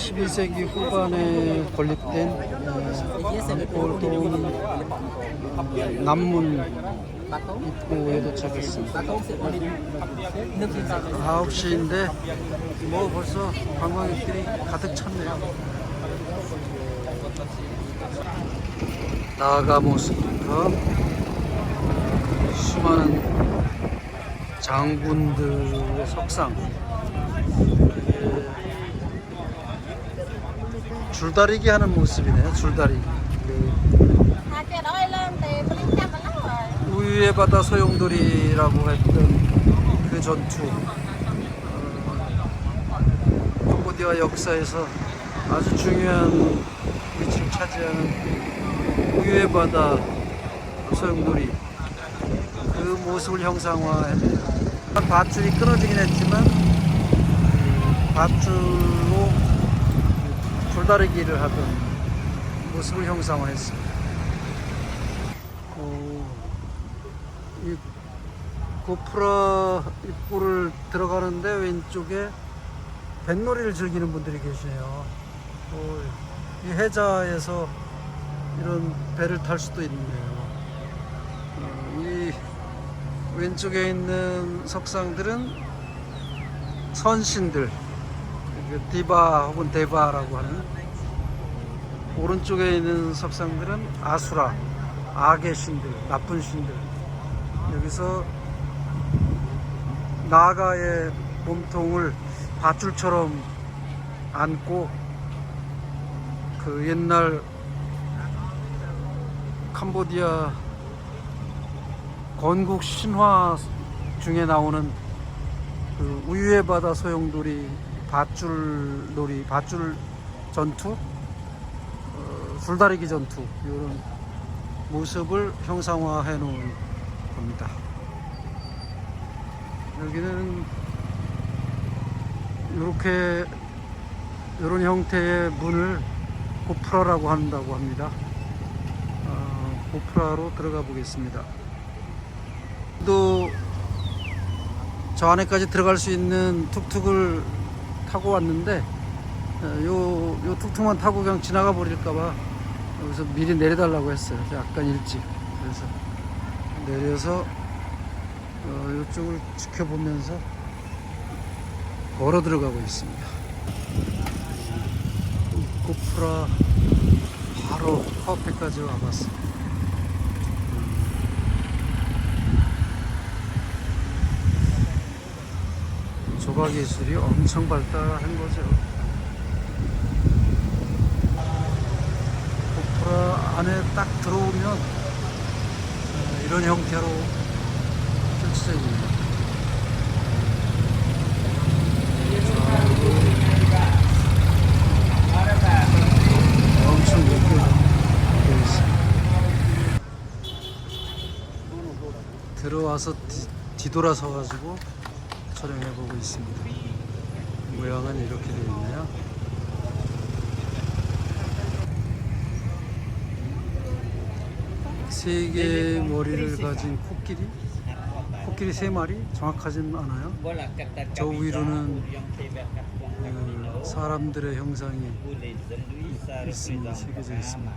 12세기 후반에 건립된 안골동 남문 입구에 도착했습니다. 9시인데 뭐 벌써 관광객들이 가득 찼네요. 나가 모습부터 수많은 장군들의 석상 줄다리기 하는 모습이네요. 줄다리기. 그. 우유의 바다 소용돌이라고 했던 그 전투 어, 캄보디아 역사에서 아주 중요한 위치를 차지하는 우유의 바다 소용돌이 그 모습을 형상화했네요 밧줄이 끊어지긴 했지만 그 밧줄로 줄다리기를 하던 모습을 형상화했습니다 어, 이 고프라 입구를 들어가는데 왼쪽에 뱃놀이를 즐기는 분들이 계시네요. 어, 이 해자에서 이런 배를 탈 수도 있네요. 어, 이 왼쪽에 있는 석상들은 선신들, 그 디바 혹은 데바라고 하는 오른쪽에 있는 석상들은 아수라, 악의 신들, 나쁜 신들. 여기서 나가의 몸통을 밧줄처럼 안고 그 옛날 캄보디아 건국 신화 중에 나오는 그 우유의 바다 소용돌이 밧줄 놀이 밧줄 전투 어, 줄다리기 전투 이런 모습을 형상화해 놓은 겁니다. 여기는 이렇게 이런 형태의 문을 고프라라고 한다고 합니다. 어, 고프라로 들어가 보겠습니다. 또 저 안에까지 들어갈 수 있는 툭툭을 타고 왔는데 어, 요, 요 툭툭만 타고 그냥 지나가 버릴까봐 여기서 미리 내려달라고 했어요. 약간 일찍. 그래서 내려서 어, 이쪽을 지켜보면서 걸어 들어가고 있습니다. 고프라 바로 커피까지 와봤습니다. 조각 예술이 엄청 발달한 거죠. 고프라 안에 딱 들어오면 어, 이런 형태로 있습니다. 들어와서 뒤, 뒤돌아서 가지고 촬영해 보고 있습니다. 모양은 이렇게 되어 있네요. 세 개의 머리를 가진 코끼리? 코끼리 세 마리? 정확하진 않아요. 저 위로는 그 사람들의 형상이 있습니다. 새겨져 있습니다.